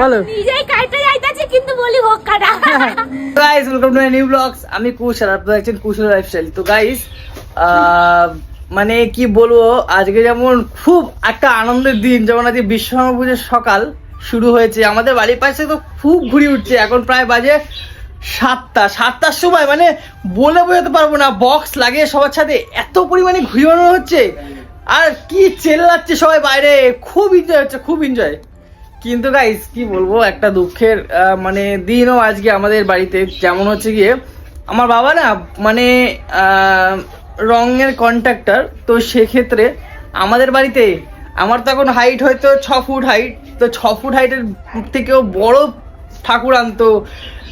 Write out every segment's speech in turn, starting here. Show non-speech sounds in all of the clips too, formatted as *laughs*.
বলো। নিজেই কাটতে যাইতাছি কিন্তু বলি হোক কাটা guys welcome to new blogs আমি কুশল আপনারা দেখছেন কুশল লাইফস্টাইল তো গাইস মানে কি বলব আজকে যেমন খুব একটা আনন্দের দিন যেমন আজকে বিশ্বকর্মা পুজোর সকাল শুরু হয়েছে। আমাদের বাড়ির পাশে তো খুব ঘুরি উঠছে। এখন প্রায় বাজে সাতটা। সাতটার সময় মানে বলে বোঝাতে পারব না বক্স লাগিয়ে সবার সাথে এত পরিমাণে ঘুরি বানানো হচ্ছে। আর কি চেল্লাচ্ছে সবাই বাইরে। খুব এনজয় হচ্ছে খুব এনজয় কিন্তু গাইস কি বলব, একটা দুঃখের মানে দিনও আজকে আমাদের বাড়িতে। যেমন হচ্ছে গিয়ে, আমার বাবা না মানে রঙের কন্ট্রাক্টর তো সেক্ষেত্রে আমাদের বাড়িতে, আমার তো এখন হাইট হয়তো ছ ফুট হাইট তো ছ ফুট হাইটের থেকেও বড় ঠাকুর আনতো।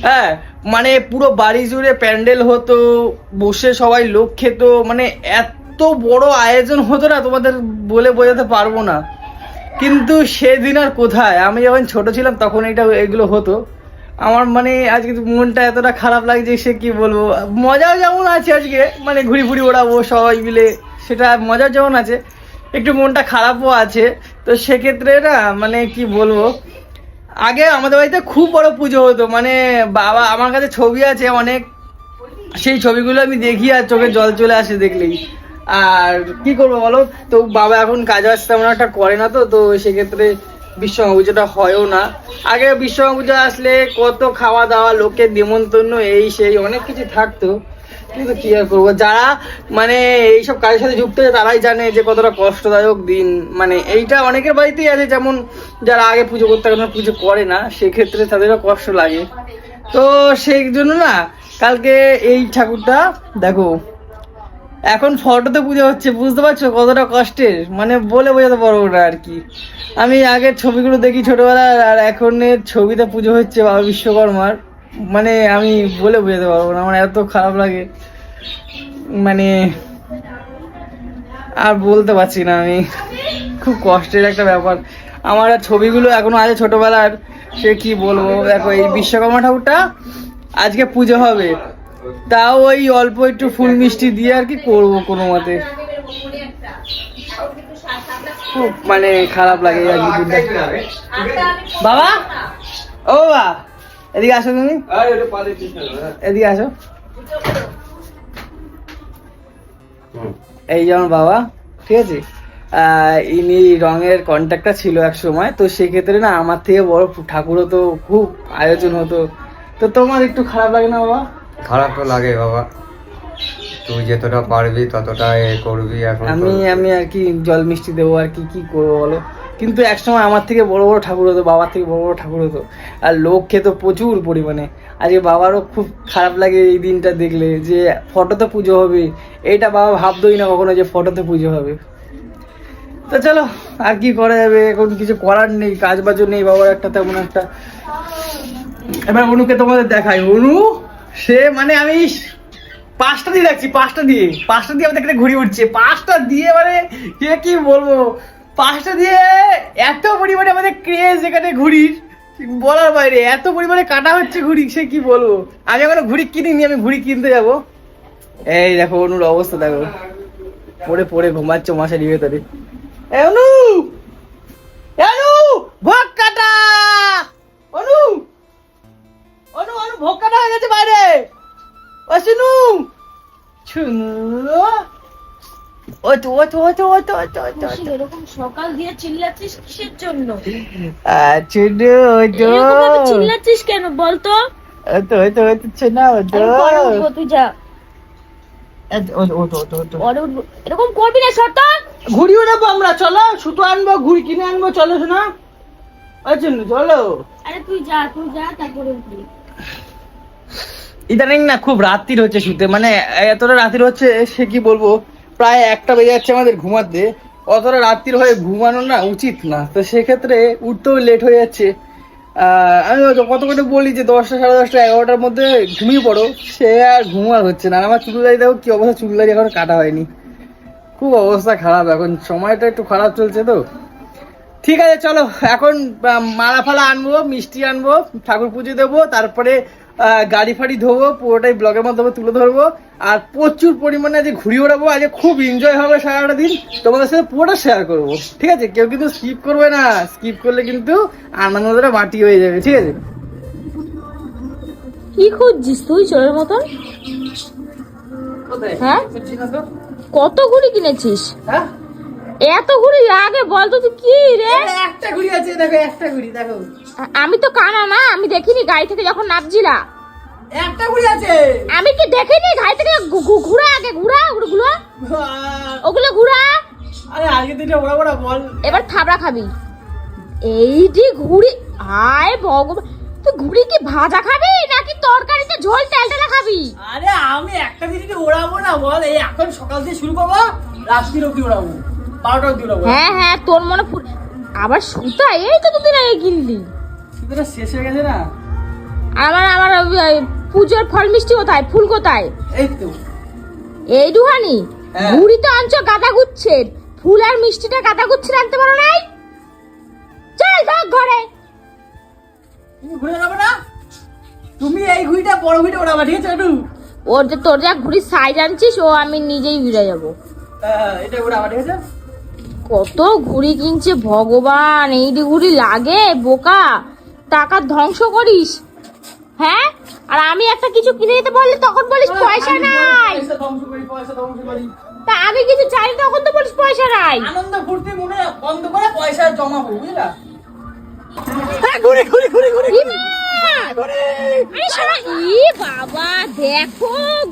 হ্যাঁ মানে পুরো বাড়ি জুড়ে প্যান্ডেল হতো, বসে সবাই লোক খেত মানে এত বড় আয়োজন হতো না, তোমাদের বলে বোঝাতে পারব না। কিন্তু সেদিন আর কোথায়? আমি যখন ছোট ছিলাম তখন এটা এগুলো হতো। আমার মানে আজকে মনটা এতটা খারাপ লাগছে সে কি বলব? মজাও যেমন আছে আজকে মানে ঘুরি ঘুরি ওড়াবো সবাই মিলে, সেটা মজা যেমন আছে। একটু মনটা খারাপও আছে। তো সেক্ষেত্রে না মানে কি বলব? আগে আমাদের বাড়িতে খুব বড় পুজো হতো মানে বাবা, আমার কাছে ছবি আছে অনেক। সেই ছবিগুলো আমি দেখি আর চোখে জল চলে আসে দেখলেই। আর কি করব বলো? তো বাবা এখন কাজ বাজ তেমন একটা করে না তো তো সেক্ষেত্রে বিশ্বকর্মা পুজোটা হয়ও না। আগে বিশ্বকর্মা পুজো আসলে কত খাওয়া দাওয়া লোকের নিমন্ত্রণ, এই সেই অনেক কিছু থাকতো। কিন্তু কি আর করব? যারা মানে এইসব কাজের সাথে যুক্ত তারাই জানে যে কতটা কষ্টদায়ক দিন। মানে এইটা অনেকের বাড়িতেই আছে, যেমন যারা আগে পুজো করতে এখন পুজো করে না, সেক্ষেত্রে তাদেরও কষ্ট লাগে। তো সেই জন্য না, কালকে এই ঠাকুরটা দেখো এখন ফটোতে পুজো হচ্ছে, বুঝতে পারছ? কতটা কষ্টের। মানে বলে বোঝাতে পারব না আর কি। আমি আগের ছবিগুলো দেখি ছোটবেলায়, আর এখনের ছবিতে পুজো হচ্ছে বাবা বিশ্বকর্মার। মানে আমি বলে বোঝাতে পারব না, আমার এত খারাপ লাগে। মানে আর বলতে পারছি না আমি। খুব কষ্টের একটা ব্যাপার। আমার ছবিগুলো এখনও আছে ছোটবেলার, সে কি বলব? দেখো এই বিশ্বকর্মা ঠাকুরটা আজকে পুজো হবে। তাও ওই অল্প একটু ফুল মিষ্টি দিয়ে আর কি করব কোনো মতে। খুব মানে খারাপ লাগে বাবা? ও বাবা, এদিকে আসো তুমি। এদিকে আসো। এই যেমন বাবা, ঠিক আছে? ইনি রঙের কন্ট্যাক্টটা ছিল এক সময়, তো সেক্ষেত্রে না আমার থেকে বড় ঠাকুরও তো খুব আয়োজন হতো। তো তোমার একটু খারাপ লাগে না বাবা? খারাপ তো লাগে বাবা। তুই যতটা পারবি ততটা এ করবি এখন আমি আমি আর কি জল মিষ্টি দেবো আর কি কি করব বলো? কিন্তু একসময় আমার থেকে বড় বড় ঠাকুর হতো বাবার থেকে বড় বড় ঠাকুর হতো। আর লোক খেত প্রচুর পরিমাণে। আজকে বাবারও খুব খারাপ লাগে এই দিনটা দেখলে যে ফটোতে পুজো হবে। এইটা বাবা ভাবতোই না কখনো যে ফটোতে পুজো হবে। তো চলো আর কি করা যাবে? এখন কিছু করার নেই কাজ বাজও নেই বাবার একটা তেমন একটা। এবার অনুকে তোমাদের দেখাই। অনু? সে মানে আমি পাঁচটা দিয়ে রাখছি, পাঁচটা দিয়ে। পাঁচটা দিয়ে আমাদের ঘুরি উঠছে। পাঁচটা দিয়ে মানে কে কি বলব? পাঁচটা দিয়ে এত পরিমাণে আমাদের ক্রেজ এখানে ঘুড়ির, বলার বাইরে, এত পরিমাণে কাটা হচ্ছে ঘুড়ি, সে কি বলব? আমি এখনও ঘুড়ি কিনিনি, আমি ঘুড়ি কিনতে যাব। এই দেখো, অনুর অবস্থা দেখো। পড়ে পড়ে ঘুমাচ্ছে মশারি এ অনু! ও শুনু শুনু ও তো ও তো ও তো ও তো ও তো ও তো, ও তো এরকম সকাল দিয়ে চিল্লাচ্ছিস কিসের জন্য? শুনু ও তো এরকম চিল্লাচ্ছিস কেন বলতো? ও তো ও তো ও তো ও তো পরে উঠবো, তুই যা তো তো তো তো। এরকম করবি না শর্তা ঘুড়ি উড়াবো আমরা চলো। সুতো আনব ঘুড়ি কিনে আনব চলো শোনা জন্য চলো। আরে তুই যা তুই যা তারপরে ইদানিং না খুব রাত্রির হচ্ছে শুতে। মানে এতটা রাত্রির হচ্ছে, সে কি বলব? প্রায় একটা বেজে যাচ্ছে আমাদের ঘুমাতে। অতটা রাত্রির হয়ে ঘুমানো না উচিত না। তো সেক্ষেত্রে উঠতেও লেট হয়ে যাচ্ছে। আমি কত করে বলি যে দশটা, সাড়ে দশটা, এগারোটার মধ্যে ঘুমিয়ে পড়ো। সে আর ঘুম হচ্ছে না। আমার চুলদারি দেখো কি অবস্থা? চুলদারি এখন কাটা হয়নি। খুব অবস্থা খারাপ এখন। সময়টা একটু খারাপ চলছে তো। ঠিক আছে, চলো। এখন মালা ফালা আনব, মিষ্টি আনব, ঠাকুর পুজো দেবো। তারপরে গাড়ি ফাড়ি ধোবো পুরোটাই ব্লগের মাধ্যমে তুলে ধরবো। আর প্রচুর পরিমাণে আজকে ঘুরি ওড়াবো আজকে খুব এনজয় হবে সারাটা দিন। তোমাদের সাথে পুরোটা শেয়ার করব। ঠিক আছে? কেউ কিন্তু স্কিপ করবে না। স্কিপ করলে কিন্তু আনন্দটা মাটি হয়ে যাবে। ঠিক আছে? কি খুঁজছিস তুই চোরের মতন? হ্যাঁ? কত ঘুড়ি কিনেছিস? হ্যাঁ? এত ঘুড়ি আগে বল তো তুই কি রে? একটা ঘুড়ি আছে দেখো একটা ঘুড়ি দেখো। আমি তো কানা না আমি দেখিনি গাড়ি থেকে যখন নামছিলা। একটা ঘুড়ি আছে। আমি কি দেখিনি গাড়ি থেকে? ঘুরা আগে ঘুরা ওগুলো। ওগুলো ঘুরা। আরে আজকে দিনটা ওরা ওরা বল। এবার থাবড়া খাবি। এই যে ঘুড়ি আয় ভগবান। তুই ঘুড়ি কি ভাজা খাবি নাকি তরকারিতে ঝোল তেল তেলা খাবি? আরে আমি একটা দিনই ওড়াবো না বল। এই এখন সকাল থেকে শুরু করব রাত্রির অব্দি ওড়াবো। হ্যাঁ হ্যাঁ তোর মনে ফুল আবার সুতা? এই তো দুদিন আগে কিনলি। শীতটা শেষ হয়ে গেছে না? আমার আমার পুজোর ফল মিষ্টি কোথায়? ফুল কোথায়? এই তো। এই দুহানি? হ্যাঁ। ঘুড়ি তো আনছো গাদা গুচ্ছের। ফুল আর মিষ্টিটা গাদা গুচ্ছের আনতে পারো নাই? চল যাও ঘরে। তুমি ঘুরে যাবে না? তুমি এই ঘুড়িটা বড় ঘুড়িটা ওড়াবা ঠিক আছে ওর যে তোর যা ঘুড়ির সাইজ আনছিস ও আমি নিজেই ঘুরে যাব। হ্যাঁ, এটা ওড়াবা ঠিক আছে? কত ঘুড়ি কিনছে ভগবান এই ঘুড়ি লাগে বোকা। টাকা ধ্বংস করিস। হ্যাঁ? আর আমি একটা কিছু কিনে দিতে বললে তখন বলিস পয়সা নাই। পয়সা ধ্বংস করি পয়সা ধ্বংস করি। তা আমি কিছু চাই তখন তো বলিস পয়সা নাই। আনন্দ ফুর্তি মনে বন্ধ করে পয়সা জমাবো বুঝলা? হ্যাঁ, ঘুরে ঘুরে ঘুরে ঘুরে।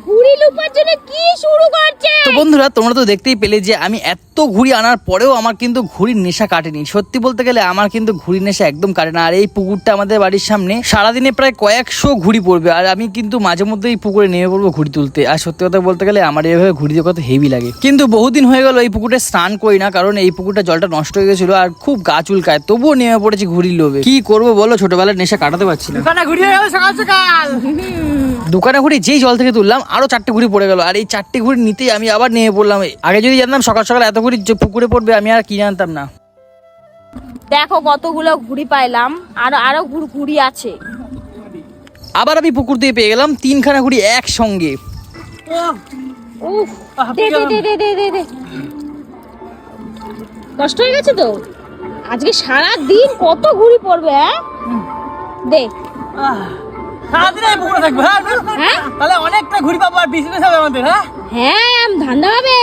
ঘুড়ি বন্ধুরা, তোমরা তো দেখতেই পেলে যে আমি এত ঘুড়ি আনার পরেও আমার কিন্তু ঘুড়ির নেশা কাটেনি। সত্যি বলতে গেলে আমার কিন্তু ঘুড়ির নেশা একদম কাটে না। আর এই পুকুরটা আমাদের বাড়ির সামনে সারাদিনে প্রায় কয়েকশো ঘুড়ি পড়বে। আর আমি কিন্তু মাঝে মধ্যে এই পুকুরে নেমে পড়ব ঘুড়ি তুলতে। আর সত্যি কথা বলতে গেলে আমার এইভাবে ঘুড়িতে কত হেভি লাগে। কিন্তু বহুদিন হয়ে গেল এই পুকুরে স্নান করি না, কারণ এই পুকুরটা জলটা নষ্ট হয়ে গেছিল আর খুব গা চুলকায়। তবুও নেমে পড়েছি ঘুড়ির লোভে। কি করব বলো? ছোটবেলার নেশা কাটাতে পারছি না। দোকানে ঘুরি হয়ে গেল সকাল সকাল। দোকানে ঘুরে যেই জল থেকে তুললাম আরও চারটে ঘুড়ি পড়ে গেল। আর এই চারটে ঘুড়ি নিতেই আমি আবার নেমে পড়লাম। আগে যদি জানতাম সকাল সকাল এত ঘুড়ি যে পুকুরে পড়বে আমি আর কি জানতাম না। দেখো কতগুলো ঘুড়ি পাইলাম আর আরও ঘুড়- আছে। আবার আমি পুকুর দিয়ে পেয়ে গেলাম তিনখানা ঘুড়ি একসঙ্গে। উফ দে দে দে দে দে দে দে। কষ্ট হয়ে গেছে তো? আজকে সারা দিন কত ঘুড়ি পড়বে হ্যাঁ? দে। সারাদিন এই পুকুরে থাকব হ্যাঁ? হ্যাঁ? তাহলে অনেকটা ঘুড়ি পাবো আর বিজনেস হবে আমাদের হ্যাঁ? হ্যাঁ ধান্দা হবে।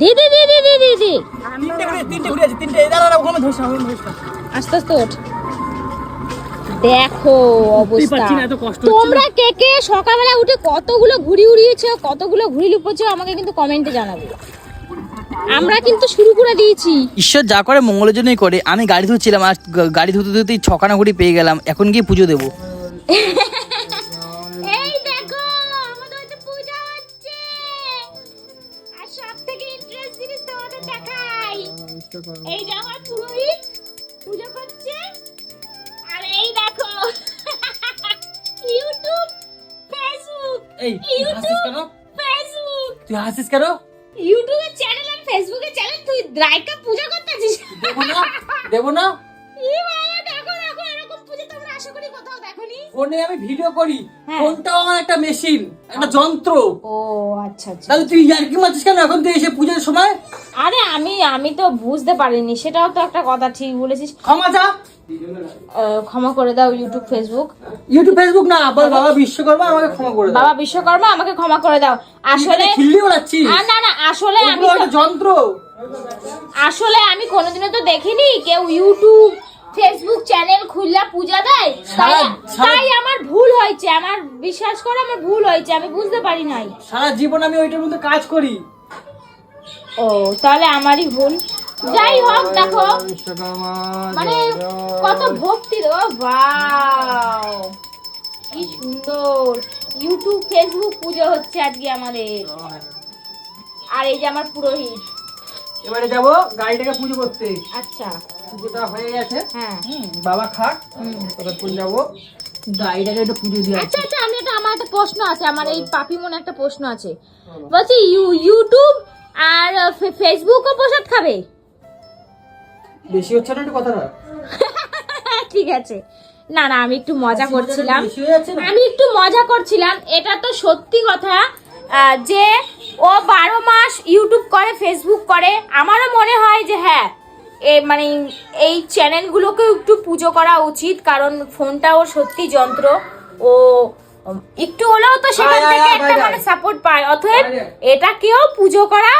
দে দে দে দে দে দে দে। তিনটে ঘুড়ি তিনটে ঘুড়ি আছে তিনটে। এই দাঁড়া ওখানে ধরছে ওখানে ধরছে আস্তে আস্তে ওঠ। দেখো অবস্থা। পারছি না, এত কষ্ট হচ্ছে। তোমরা কে কে সকালবেলা উঠে কতগুলো ঘুড়ি উড়িয়েছো কতগুলো ঘুড়ি লুপোছো আমাকে কিন্তু কমেন্টে জানাবে। আমরা কিন্তু শুরু করে দিয়েছি। ঈশ্বর যা করে মঙ্গলের জন্যই করে। আমি গাড়ি ধুচ্ছিলাম আর গাড়ি ধুতে ধুতেই ছখানা ঘুড়ি পেয়ে গেলাম। এখন গিয়ে পুজো দেবো। *laughs* এই দেখো আমাদের হচ্ছে পূজা হচ্ছে। আর সব থেকে ইন্টারেস্ট জিনিস তোমাদের দেখাই। এই যে আমার পুরোহিত পুজো করছে। আর এই দেখো *laughs* ইউটিউব ফেসবুক এই ইউটিউব ফেসবুক তুই হাসিস কেন? ইউটিউবের ফেসবুকের চ্যানেল তুই পূজা করতেছিস? দেবো না দেবো না। ই বাবা দেখো দেখো এরকম পূজা তোমরা আশা করি কোথাও দেখোনি। ফোনে আমি ভিডিও করি। হ্যাঁ। ফোনটাও আমার একটা মেশিন একটা যন্ত্র। ও আচ্ছা আচ্ছা। তাহলে তুই ইয়ার্কি মারছিস কেন এখন তুই এসে পুজোর সময়? আরে আমি আমি তো বুঝতে পারিনি সেটাও তো একটা কথা ঠিক বলেছিস। ক্ষমা চা। ক্ষমা করে দাও ইউটিউব ফেসবুক ইউটিউব ফেসবুক না বল বাবা বিশ্বকর্মা আমাকে ক্ষমা করে দাও। বাবা বিশ্বকর্মা আমাকে ক্ষমা করে দাও। আসলে খিল্লি ওড়াচ্ছিস না না আসলে আমি তো- যন্ত্র। আসলে আমি কোনোদিনও তো দেখিনি কেউ ইউটিউব ফেসবুক চ্যানেল খুললা পূজা দেয়। তাই আমার ভুল হয়েছে। আমার বিশ্বাস করো আমার ভুল হয়েছে। আমি বুঝতে পারি নাই। সারা জীবন আমি ওইটার মধ্যে কাজ করি। ও তাহলে আমারই ভুল। যাই হোক দেখো। মানে কত ভক্তি ও বাও। কি সুন্দর। ইউটিউব ফেসবুক পুজো হচ্ছে আজকে আমাদের। আর এই যে আমার পুরোহিত। এবারে যাব গাড়িটাকে পুজো করতে। আচ্ছা। পুজোটা হয়ে গেছে। হ্যাঁ। বাবা খাক। ততক্ষণ যাব? গাড়িটাকে একটু পুজো দিয়ে আচ্ছা আচ্ছা আমি একটা আমার একটা প্রশ্ন আছে আমার এই পাপি মনে একটা প্রশ্ন আছে। বলছি ইউ- ইউটিউব আর ফেসবুকও প্রসাদ খাবে? বেশি হচ্ছে না একটু কথাটা *laughs* ঠিক আছে। না না আমি একটু মজা করছিলাম। আমি একটু মজা করছিলাম। এটা তো সত্যি কথা যে ও বারো মাস ইউটিউব করে ফেসবুক করে। আমারও মনে হয় যে হ্যাঁ এ মানে এই চ্যানেলগুলোকেও একটু পুজো করা উচিত কারণ ফোনটা ওর সত্যি যন্ত্র। ও একটু হলেও তো সেখান থেকে একটা মানে সাপোর্ট পায়। অতএব এটাকেও পুজো করা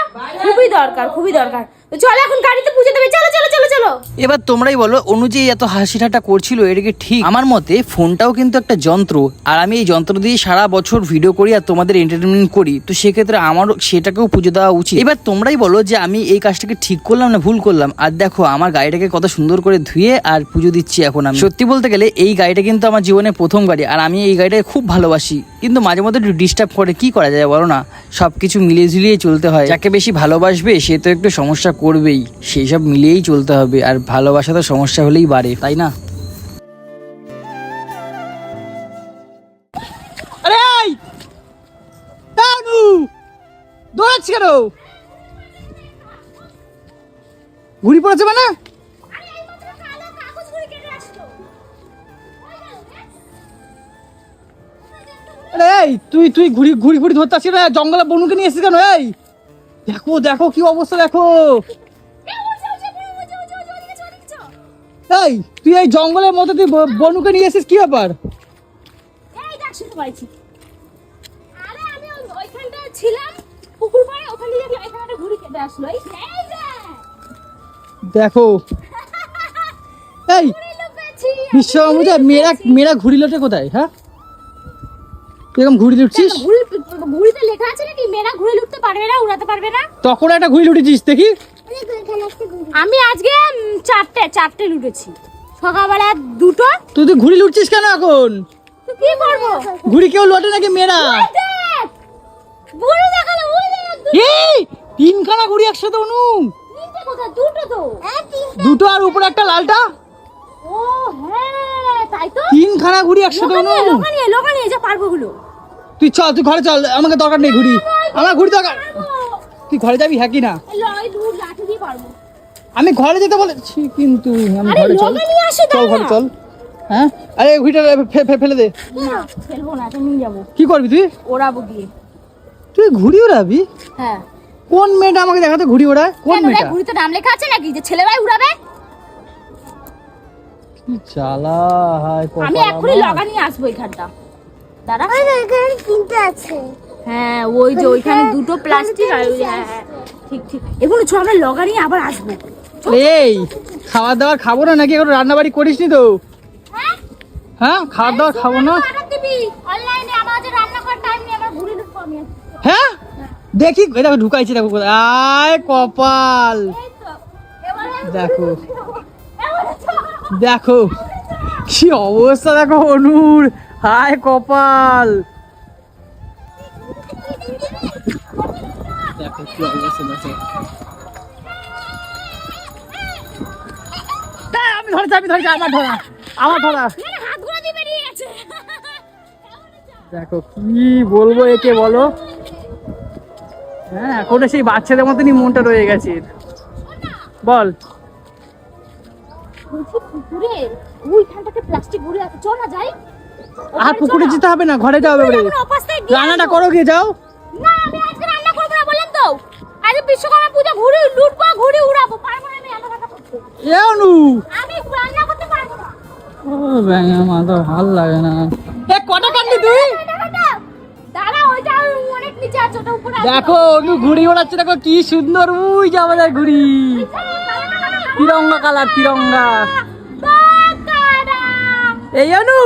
খুবই দরকার খুবই দরকার। চলো এখন গাড়িতে পুজো দেবে, চলো চলো চলো চলো। এবার তোমরাই বলো অনুযায়ী এত হাসি ঠাট্টা করছিল, এটা কি ঠিক? আমার মতে ফোনটাও কিন্তু একটা যন্ত্র, আর আমি এই যন্ত্র দিয়ে সারা বছর ভিডিও করি আর তোমাদের এন্টারটেনমেন্ট করি, তো সেক্ষেত্রে আমারও সেটাকেও পুজো দেওয়া উচিত। এবার তোমরাই বলো যে আমি এই কাজটাকে ঠিক করলাম না ভুল করলাম? আর দেখো, আমার গাড়িটাকে কত সুন্দর করে ধুয়ে আর পুজো দিচ্ছি এখন আমি। সত্যি বলতে গেলে এই গাড়িটা কিন্তু আমার জীবনের প্রথম গাড়ি, আর আমি এই গাড়িটাকে খুব ভালোবাসি। কিন্তু মাঝে মধ্যে একটু ডিস্টার্ব করে, কি করা যায় বলো না? সবকিছু মিলিয়ে ঝুলিয়ে চলতে হয়। যাকে বেশি ভালোবাসবে, সে তো একটু সমস্যা করবেই সেই সব মিলিয়েই চলতে হবে, আর ভালোবাসা তো সমস্যা হলেই বাড়ে, তাই না? দৌড়াচ্ছি কেন? ঘুরি পড়েছে মানে? এই, তুই তুই ঘুরি ঘুরি ঘুরি ধরতে আসছিস জঙ্গলে বনুকে নিয়ে এসেছিস কেন? এই! দেখো দেখো কি অবস্থা দেখো। এই তুই এই জঙ্গলের মধ্যে তুই বনুকে নিয়ে এসেছিস কি ব্যাপার? দেখ এই *laughs* বিশ্বকর্মা মেয়েরা মেয়েরা ঘুড়ি লোটে কোথায় হ্যাঁ? এরকম ঘুড়ি লুটছিস? ঘুড়ি ঘুড়িতে লেখা আছে নাকি মেয়েরা ঘুড়ি লুটতে পারবে না উড়াতে পারবে না তখন একটা ঘুড়ি লুটেছিস দেখি। আমি আজকে চারটে চারটে লুটেছি। সকালবেলা দুটো। তুই তুই ঘুড়ি লুটছিস কেন এখন? তো কি করব? ঘুড়ি কেউ লোটে নাকি মেয়েরা? এই তিনখানা ঘুড়ি একসাথে অনু। দুটো তো। দুটো আর উপরে একটা লালটা? ও হ্যাঁ তাই তো। তিনখানা ঘুড়ি একসাথে অনু। লোকানিয়ে লোকানিয়ে লোকানিয়ে যা পারবগুলো তুই চল তুই ঘরে চল আমাকে দরকার নেই ঘুড়ি। আমার ঘুড়ি দরকার। তুই ঘরে যাবি হ্যাঁ কি না? আমি ঘরে যেতে বলেছি কিন্তু আমি ঘরে চল। চল ঘরে চল। হ্যাঁ? আরে ঘুড়িটা ফেলে দে। না ফেলব না এটা নিয়ে যাব। কি করবি তুই? ওড়াবো গিয়ে। তুই ঘুড়ি উড়াবি হ্যাঁ। কোন মেয়েটা আমাকে দেখাতে ঘুড়ি ওড়ায়? কোন মেয়েটা? ঘুড়িতে নাম লেখা আছে নাকি? যে ছেলেরাই উড়াবে? কি চালা হায় আমি এক্ষুনি। লগা নিয়ে আসব এখানটা। তিনটে আছে। হ্যাঁ ওই যে ওইখানে দুটো প্লাস্টিক আর ওই- হ্যাঁ হ্যাঁ ঠিক ঠিক। এগুলো চ আমরা লগা নিয়ে আবার আসব। এই খাবার দাবার খাব না নাকি? এখন রান্না বাড়ি করিস নি তো? হ্যাঁ? হ্যাঁ খাবার দাবার খাব না? অনলাইনে আমার রান্না করার টাইম নেই আমার ঘুরে ঢুকবো আমি। হ্যাঁ? দেখি দেখো ঢুকাইছি দেখো আয় কপাল। দেখো। দেখো কি অবস্থা দেখো অনুর। হায় কপাল। দেখো কি অবস্থা দেখো। আমি ধরেছি আমি ধরেছি আমার ধরা আমার ধরা। দেখো কি বলব একে বলো? হ্যাঁ এখনও সেই বাচ্চাদের মতনই মনটা রয়ে গেছে। বল। পুকুরে ওইখানটাতে প্লাস্টিক ঘুরে আছে। চল না যাই। আর পুকুরে যেতে হবে না ঘরে অপাস্তায় দিয়ে রান্নাটা করো গিয়ে যাও। না আমি আজকে রান্না করব না বললাম তো। আজকে বিশ্বকর্মা পূজা ঘুরে লুটবো ঘুরে উড়াবো পারব না আমি রান্না করতে। আমি রান্না করতে পারব না। ও ব্যাঙা মাথা ভালো লাগে না। এ কটা কাটলি তুই? দাঁড়া ওইটা অনেক নিচে আছে ওটা উপরে দেখো অনু ঘুড়ি ওড়াচ্ছে দেখো কি সুন্দর। উই যাওয়া যায় ঘুড়ি। তিরঙ্গা কালার তিরঙ্গা। এই অনু।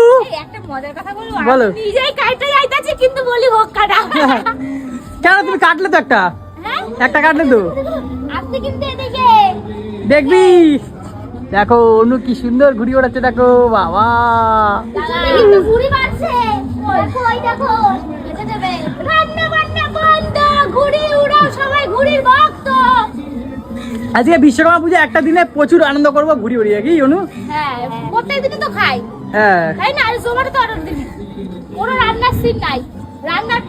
একটা মজার কথা বলব? বলো। নিজেই কাটতে যাইতাছি কিন্তু বলি হোক কাটা। কেন তুমি কাটলে তো একটা? হ্যাঁ? একটা কাটলে তো? আপনি কিন্তু এদিকে। দেখবি? দেখো অনু কি সুন্দর ঘুড়ি ওড়াচ্ছে দেখো বাবা। ঘুড়ি মারছে ওই দেখো। রান্না বান্না বন্ধ। ঘুড়ি উড়াও সবাই ঘুড়ির ভক্ত। আজকে বিশ্বকর্মা পুজো একটা দিনে প্রচুর আনন্দ করব ঘুড়ি উড়িয়ে কি অনু? হ্যাঁ প্রত্যেক দিনই তো খাই। হ্যাঁ। কোনো রান্নার সিন নাই। রান্নার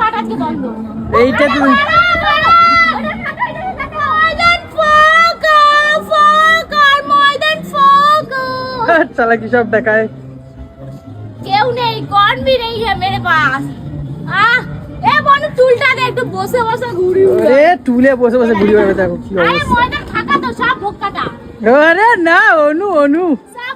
এইটা তো চালা হ্যাঁ, কি সব দেখায়? কেউ নেই কন নেই হে মেরে পাস এ বনু চুলটা দে একটু বসে বসে ঘুরি আরে চুলে বসে বসে ঘুরি দেখো কি না অনু অনু। সব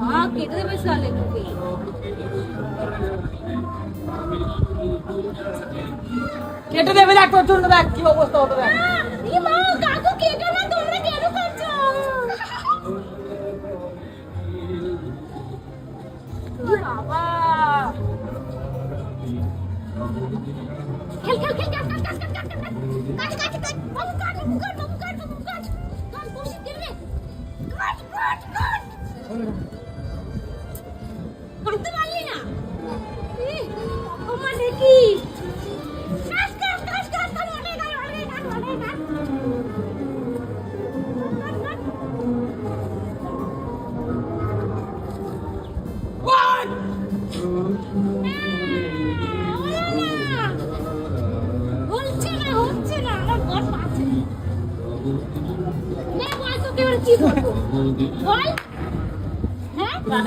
মা কেটে দেবে সালে তোকে কেটে দেবে দেখ তোর চুলটা দেখ কি অবস্থা হতো দেখ মা কাকু কেটে না তোমরা কেন করছ বাবা খেল খেল খেল কাট কাট কাট কাট কাট কাট কাট কাট কাট কাট কাট বাবু কাট বাবু কাট কাট বসে কেটে কাট কাট কাট 응.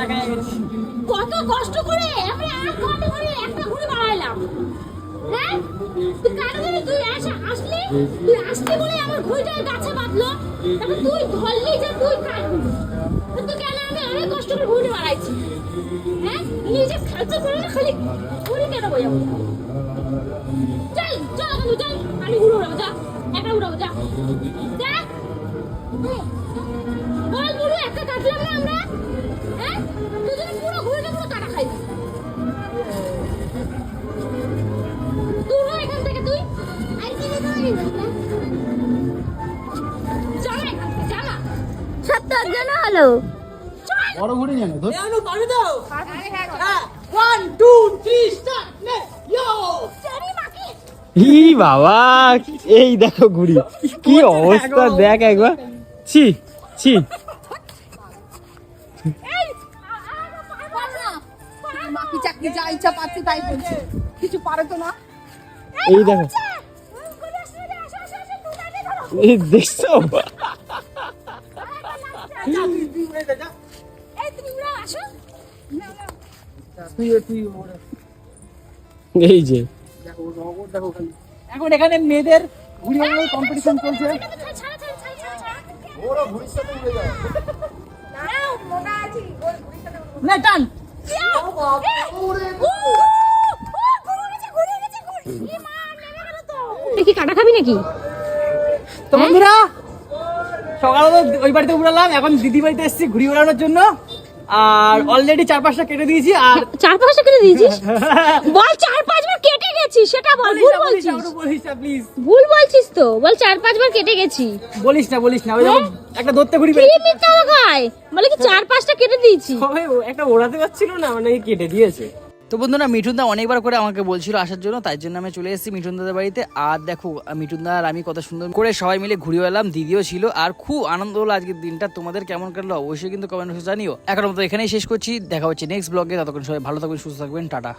কত কষ্ট করে আমি এক ঘণ্টা ধরে একটা ঘুরে বাড়াইলাম। হ্যাঁ? তুই জানি তুই তুই আসলি বলে আমার ঘুড়িটা গাছে বাঁধলো। তারপর তুই ধরলি যে তুই কাটবি। কিন্তু কেন আমি অনেক কষ্ট করে ঘুরে বাড়াইছি? হ্যাঁ? নিজে করে না, খালি ঘুরে কেন বইয়াবো চল চল এখন চল। আমি ঘুরে উড়াবো যা। একটা উড়াবো যা। বল বুড়ো একটা কাটলাম না আমরা? দুজনে পুরো ঘুরে পুরো কাটা খাই দূর এখান থেকে তুই। আর কি চল এখান থেকে জানা সত্তর জন হলো। বড় ঘুরে জানো তো অনু পারবি তো হ্যাঁ ওয়ান টু থ্রি স্টার্ট ইয়ো ই বাবা এই দেখো ঘুড়ি। কি অবস্থা দেখ একবার। ছি ছি। বাকি যা ইচ্ছা পাচ্ছি তাই বলছি কিছু পারো তো না এই দেখো। এই দেখছ? এই যে এখন এখানে মেয়েদের ঘুরে কম্পিটিশন চলছে। না টান। কি কাটা খাবি নাকি? সকালে ওই বাড়িতে উড়ালাম এখন দিদি বাড়িতে এসেছি ঘুরি ওড়ানোর জন্য। আর অলরেডি চার পাঁচটা কেটে দিয়েছি আর চার পাঁচটা কেটে দিয়েছিস? *laughs* বল চার পাঁচবার কেটে গেছি সেটা বল ভুল বলিস না, বলছিস। ওটা বলিস না প্লিজ ভুল বলছিস তো বল চার পাঁচবার কেটে গেছি। বলিস না বলিস না ওই একটা ধরতে ঘুরি কি মিথ্যা কথা বলে কি চার পাঁচটা কেটে দিয়েছি। একটা ওড়াতে পারছিল না মানে কেটে দিয়েছে। তো বন্ধুরা, মিঠুনদা অনেকবার করে আমাকে বলছিল আসার জন্য, তাই জন্য আমি চলে এসেছি মিঠুন মিঠুনদাদের বাড়িতে। আর দেখো, মিঠুনদা আর আমি কত সুন্দর করে সবাই মিলে ঘুরে এলাম, দিদিও ছিল, আর খুব আনন্দ হলো আজকের দিনটা। তোমাদের কেমন কাটলো অবশ্যই কিন্তু কমেন্ট জানিও। এখন মতো এখানেই শেষ করছি, দেখা হচ্ছে নেক্সট ব্লগে ততক্ষণ সবাই ভালো থাকবেন, সুস্থ থাকবেন, টাটা।